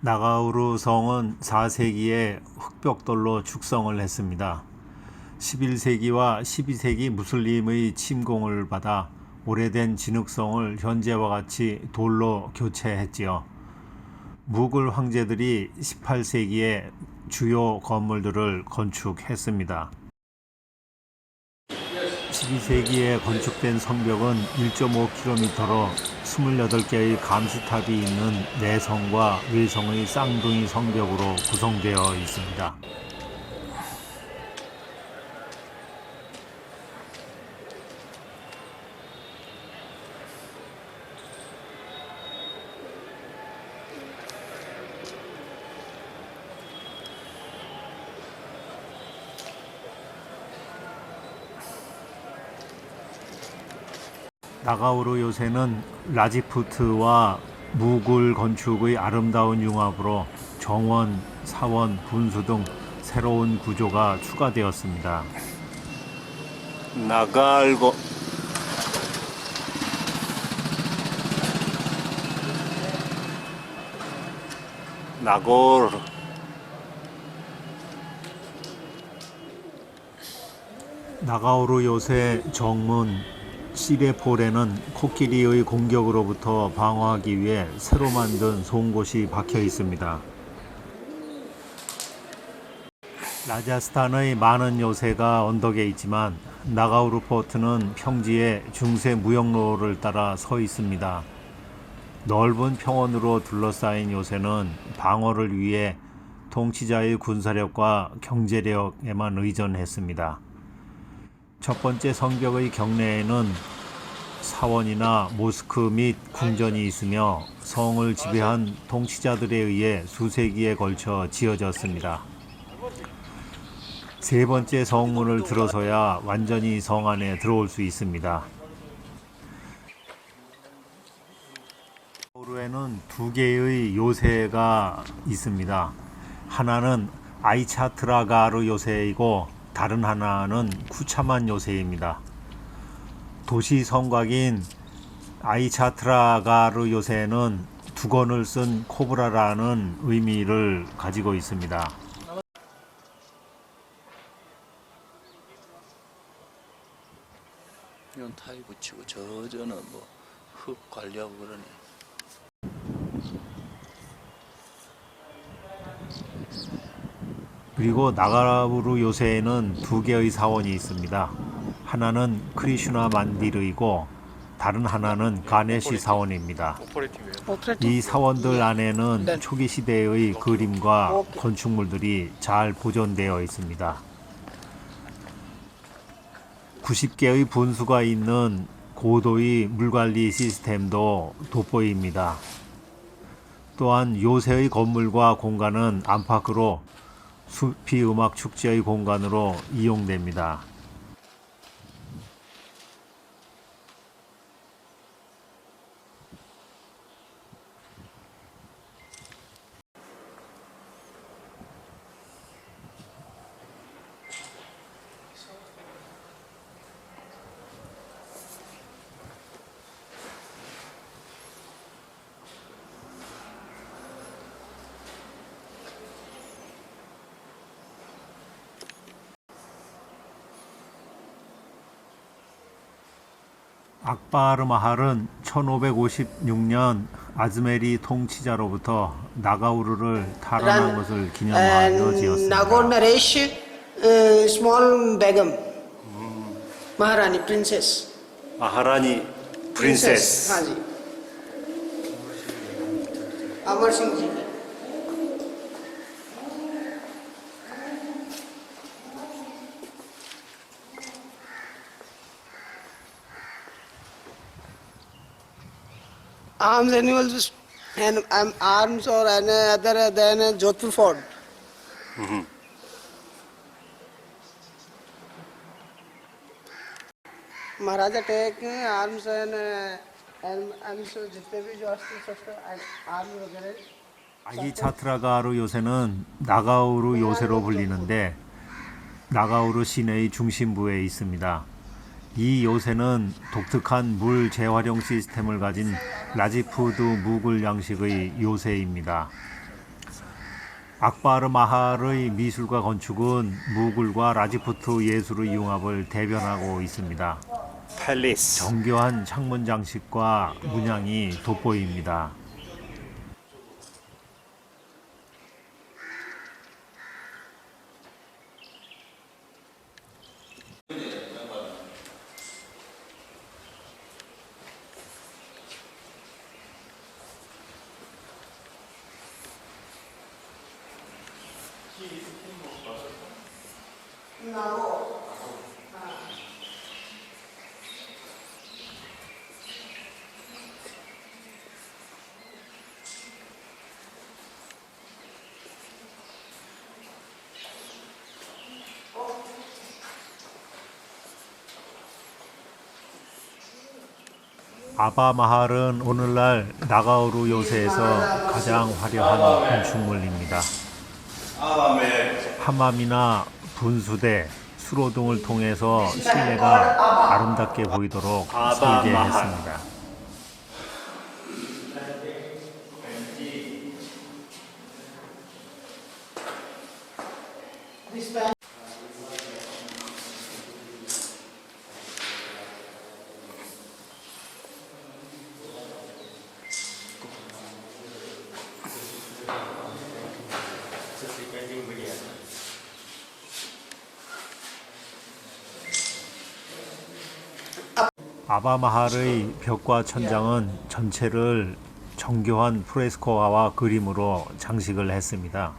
나가우루 성은 4세기에 흑벽돌로 축성을 했습니다. 11세기와 12세기 무슬림의 침공을 받아 오래된 진흙성을 현재와 같이 돌로 교체했지요. 무굴 황제들이 18세기에 주요 건물들을 건축했습니다. 12세기에 건축된 성벽은 1.5km로 28개의 감시탑이 있는 내성과 외성의 쌍둥이 성벽으로 구성되어 있습니다. 나가우르 요새는 라지푸트와 무굴 건축의 아름다운 융합으로 정원, 사원, 분수 등 새로운 구조가 추가되었습니다. 나갈고 나골 나가오르 요새 정문 시레폴에는 코끼리의 공격으로부터 방어하기 위해 새로 만든 송곳이 박혀 있습니다. 라자스탄의 많은 요새가 언덕에 있지만 나가우르 포트는 평지에 중세 무역로를 따라 서 있습니다. 넓은 평원으로 둘러싸인 요새는 방어를 위해 통치자의 군사력과 경제력에만 의존했습니다. 첫 번째 성벽의 경내에는 사원이나 모스크 및 궁전이 있으며 성을 지배한 통치자들에 의해 수세기에 걸쳐 지어졌습니다. 세 번째 성문을 들어서야 완전히 성 안에 들어올 수 있습니다. 오르에는 두 개의 요새가 있습니다. 하나는 아이차트라가르 요새이고 다른 하나는 쿠차만 요새입니다. 도시 성곽인 아이차트라가르 요새는 두건을 쓴 코브라라는 의미를 가지고 있습니다. 이런 타일 붙이고 저 저는 뭐 흙 관리하고 그러네. 그리고 나가라부르 요새에는 두 개의 사원이 있습니다. 하나는 크리슈나 만디르이고 다른 하나는 가네시 사원입니다. 이 사원들 안에는 초기 시대의 그림과 건축물들이 잘 보존되어 있습니다. 90개의 분수가 있는 고도의 물관리 시스템도 돋보입니다. 또한 요새의 건물과 공간은 안팎으로 숲이 음악 축제의 공간으로 이용됩니다. 악바르 마할은 1556년 아즈메리 통치자로부터 나가우르를 탈환한 것을 기념하여 and 지었습니다. Nagor Naresh, uh, small Begum, Maharani, princess. 마하라니 हाँ जी अमर सिंह ji arms animals and um, arms or any other than uh, Jodhpur fort. Maharaja take arms and arms जितने भी जो अस्त्र शस्त्र आर्म वगैरह 아이차트라가르 요새는 나가우르 요새로 불리는데 나가우르 시내의 중심부에 있습니다. 이 요새는 독특한 물 재활용 시스템을 가진 라지푸드 무굴 양식의 요새입니다. 악바르 마할의 미술과 건축은 무굴과 라지푸트 예술의 융합을 대변하고 있습니다. 정교한 창문 장식과 문양이 돋보입니다. 아바 마할은 오늘날 나가우루 요새에서 가장 화려한 건축물입니다. 하맘이나 분수대, 수로 등을 통해서 실내가 아름답게 보이도록 설계했습니다. 아바마할의 벽과 천장은 전체를 정교한 프레스코화와 그림으로 장식을 했습니다.